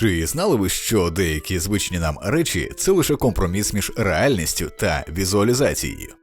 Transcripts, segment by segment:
Чи знали ви, що деякі звичні нам речі це лише компроміс між реальністю та візуалізацією?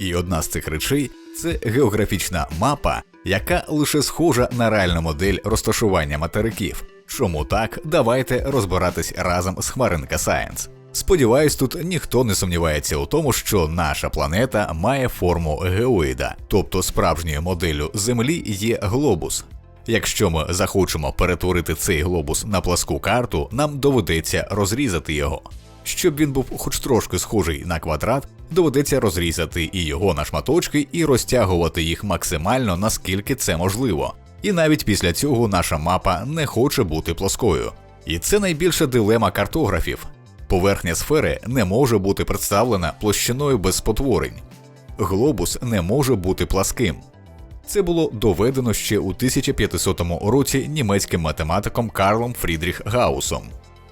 І одна з цих речей це географічна мапа, яка лише схожа на реальну модель розташування материків. Чому так? Давайте розбиратись разом з Хмаринка Science. Сподіваюсь, тут ніхто не сумнівається у тому, що наша планета має форму геоїда, тобто справжньою моделлю Землі є глобус. Якщо ми захочемо перетворити цей глобус на пласку карту, нам доведеться розрізати його. Щоб він був хоч трошки схожий на квадрат, доведеться розрізати і його на шматочки і розтягувати їх максимально наскільки це можливо. І навіть після цього наша мапа не хоче бути плоскою. І це найбільша дилема картографів. Поверхня сфери не може бути представлена площиною без спотворень. Глобус не може бути пласким. Це було доведено ще у 1500 році німецьким математиком Карлом Фрідріх Гаусом.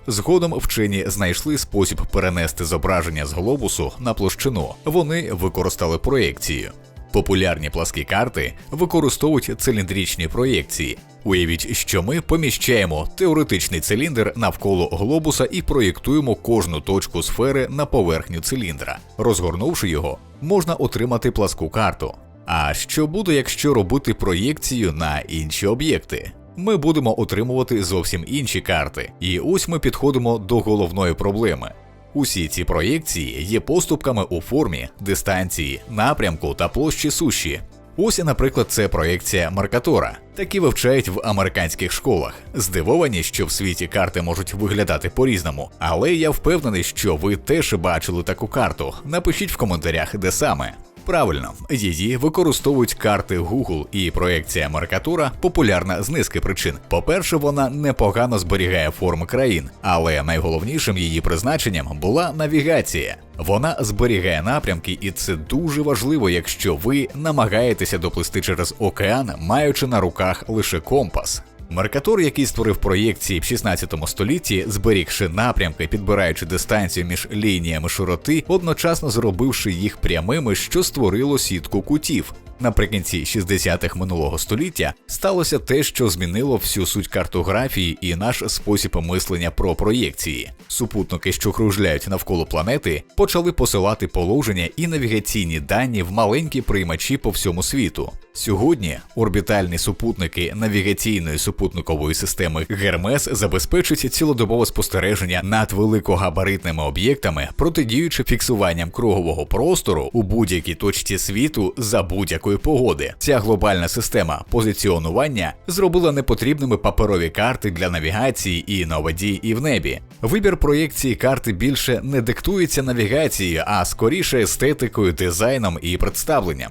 Згодом вчені знайшли спосіб перенести зображення з глобусу на площину. Вони використали проєкцію. Популярні пласкі карти використовують циліндричні проєкції. Уявіть, що ми поміщаємо теоретичний циліндр навколо глобуса і проєктуємо кожну точку сфери на поверхню циліндра. Розгорнувши його, можна отримати пласку карту. А що буде, якщо робити проєкцію на інші об'єкти? Ми будемо отримувати зовсім інші карти, і ось ми підходимо до головної проблеми. Усі ці проєкції є поступками у формі, дистанції, напрямку та площі суші. Ось, наприклад, це проєкція Маркатора. Такі вивчають в американських школах. Здивовані, що в світі карти можуть виглядати по-різному, але я впевнений, що ви теж бачили таку карту. Напишіть в коментарях, де саме. Правильно, її використовують карти Google і проекція Меркатура популярна з низки причин. По-перше, вона непогано зберігає форми країн, але найголовнішим її призначенням була навігація. Вона зберігає напрямки, і це дуже важливо, якщо ви намагаєтеся доплисти через океан, маючи на руках лише компас. Меркатор, який створив проєкції в 16 столітті, зберігши напрямки, підбираючи дистанцію між лініями широти, одночасно зробивши їх прямими, що створило сітку кутів. Наприкінці 60-х минулого століття сталося те, що змінило всю суть картографії і наш спосіб мислення про проєкції. Супутники, що кружляють навколо планети, почали посилати положення і навігаційні дані в маленькі приймачі по всьому світу. Сьогодні орбітальні супутники навігаційної супутникової системи Гермес забезпечують цілодобове спостереження над великогабаритними об'єктами, протидіючи фіксуванням кругового простору у будь-якій точці світу за будь-якої погоди. Ця глобальна система позиціонування зробила непотрібними паперові карти для навігації і на воді, і в небі. Вибір проєкції карти більше не диктується навігацією, а скоріше естетикою, дизайном і представленням.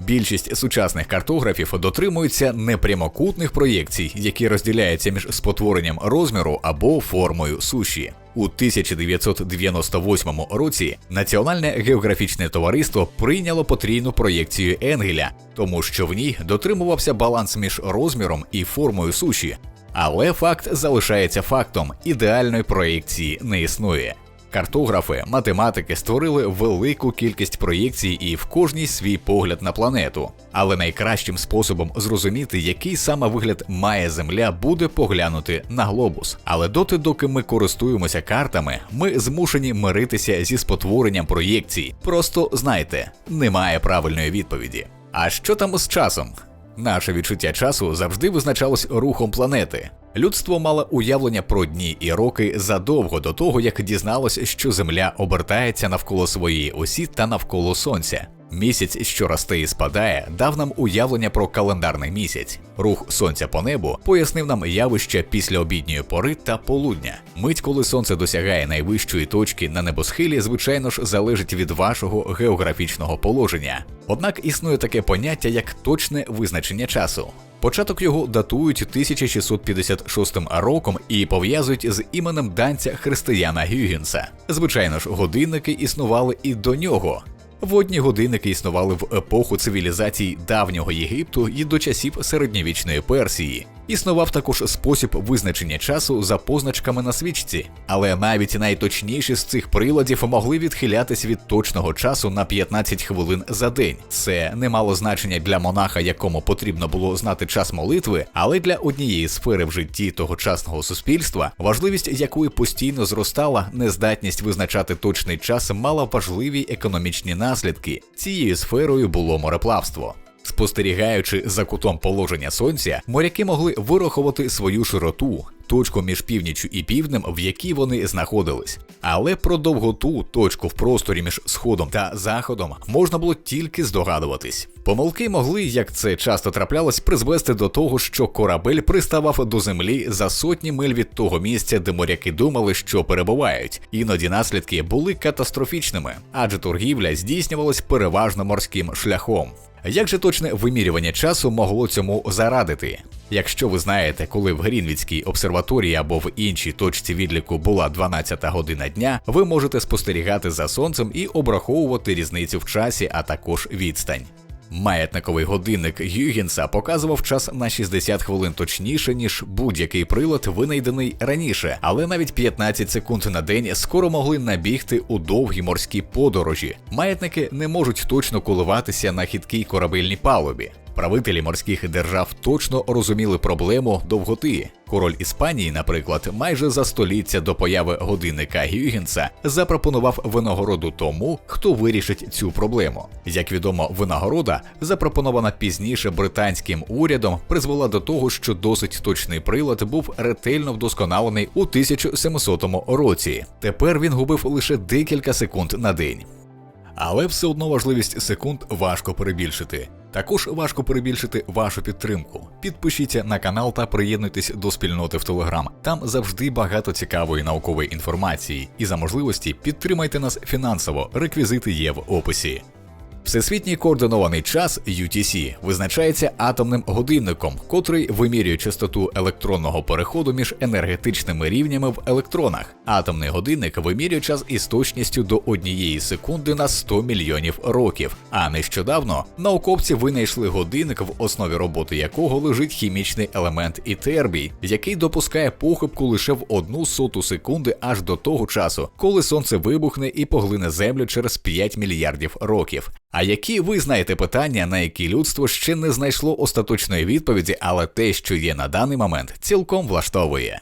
Більшість сучасних картографів дотримуються непрямокутних проєкцій, які розділяються між спотворенням розміру або формою суші. У 1998 році Національне географічне товариство прийняло потрійну проєкцію Енгеля, тому що в ній дотримувався баланс між розміром і формою суші. Але факт залишається фактом: ідеальної проєкції не існує. Картографи, математики створили велику кількість проєкцій і в кожній свій погляд на планету. Але найкращим способом зрозуміти, який саме вигляд має Земля, буде поглянути на глобус. Але доти, доки ми користуємося картами, ми змушені миритися зі спотворенням проєкцій. Просто знайте, немає правильної відповіді. А що там з часом? Наше відчуття часу завжди визначалось рухом планети. Людство мало уявлення про дні і роки задовго до того, як дізналось, що Земля обертається навколо своєї осі та навколо сонця. Місяць, що росте і спадає, дав нам уявлення про календарний місяць. Рух сонця по небу пояснив нам явище після обідньої пори та полудня. Мить, коли сонце досягає найвищої точки на небосхилі, звичайно ж, залежить від вашого географічного положення. Однак існує таке поняття як точне визначення часу. Початок його датують 1656 роком і пов'язують з іменем данця Християна Гюгінса. Звичайно ж, годинники існували і до нього. Водні годинники існували в епоху цивілізацій давнього Єгипту і до часів середньовічної Персії. Існував також спосіб визначення часу за позначками на свічці, але навіть найточніші з цих приладів могли відхилятись від точного часу на 15 хвилин за день. Це не мало значення для монаха, якому потрібно було знати час молитви, але для однієї сфери в житті тогочасного суспільства, важливість якої постійно зростала, нездатність визначати точний час мала важливі економічні наслідки. Цією сферою було мореплавство. Спостерігаючи за кутом положення сонця, моряки могли вирахувати свою широту, точку між північю і півднем, в якій вони знаходились. Але про довготу точку в просторі між сходом та заходом можна було тільки здогадуватись. Помилки могли, як це часто траплялось, призвести до того, що корабель приставав до землі за сотні миль від того місця, де моряки думали, що перебувають. Іноді наслідки були катастрофічними, адже торгівля здійснювалась переважно морським шляхом. Як же точне вимірювання часу могло цьому зарадити? Якщо ви знаєте, коли в Грінвіцькій обсерваторії або в іншій точці відліку була 12 година дня, ви можете спостерігати за сонцем і обраховувати різницю в часі, а також відстань. Маятниковий годинник Югінса показував час на 60 хвилин точніше, ніж будь-який прилад, винайдений раніше, але навіть 15 секунд на день скоро могли набігти у довгі морські подорожі. Маятники не можуть точно коливатися на хиткій корабельній палубі. Правителі морських держав точно розуміли проблему довготи. Король Іспанії, наприклад, майже за століття до появи годинника Гюгенса запропонував винагороду тому, хто вирішить цю проблему. Як відомо, винагорода, запропонована пізніше британським урядом, призвела до того, що досить точний прилад був ретельно вдосконалений у 1700 році. Тепер він губив лише декілька секунд на день. Але все одно важливість секунд важко перебільшити. Також важко перебільшити вашу підтримку. Підпишіться на канал та приєднуйтесь до спільноти в Телеграм. Там завжди багато цікавої наукової інформації, і за можливості підтримайте нас фінансово. Реквізити є в описі. Всесвітній координований час UTC визначається атомним годинником, котрий вимірює частоту електронного переходу між енергетичними рівнями в електронах. Атомний годинник вимірює час із точністю до однієї секунди на 100 мільйонів років. А нещодавно науковці винайшли годинник, в основі роботи якого лежить хімічний елемент ітербій, який допускає похибку лише в одну соту секунди аж до того часу, коли сонце вибухне і поглине землю через 5 мільярдів років. А які ви знаєте питання, на які людство ще не знайшло остаточної відповіді, але те, що є на даний момент, цілком влаштовує.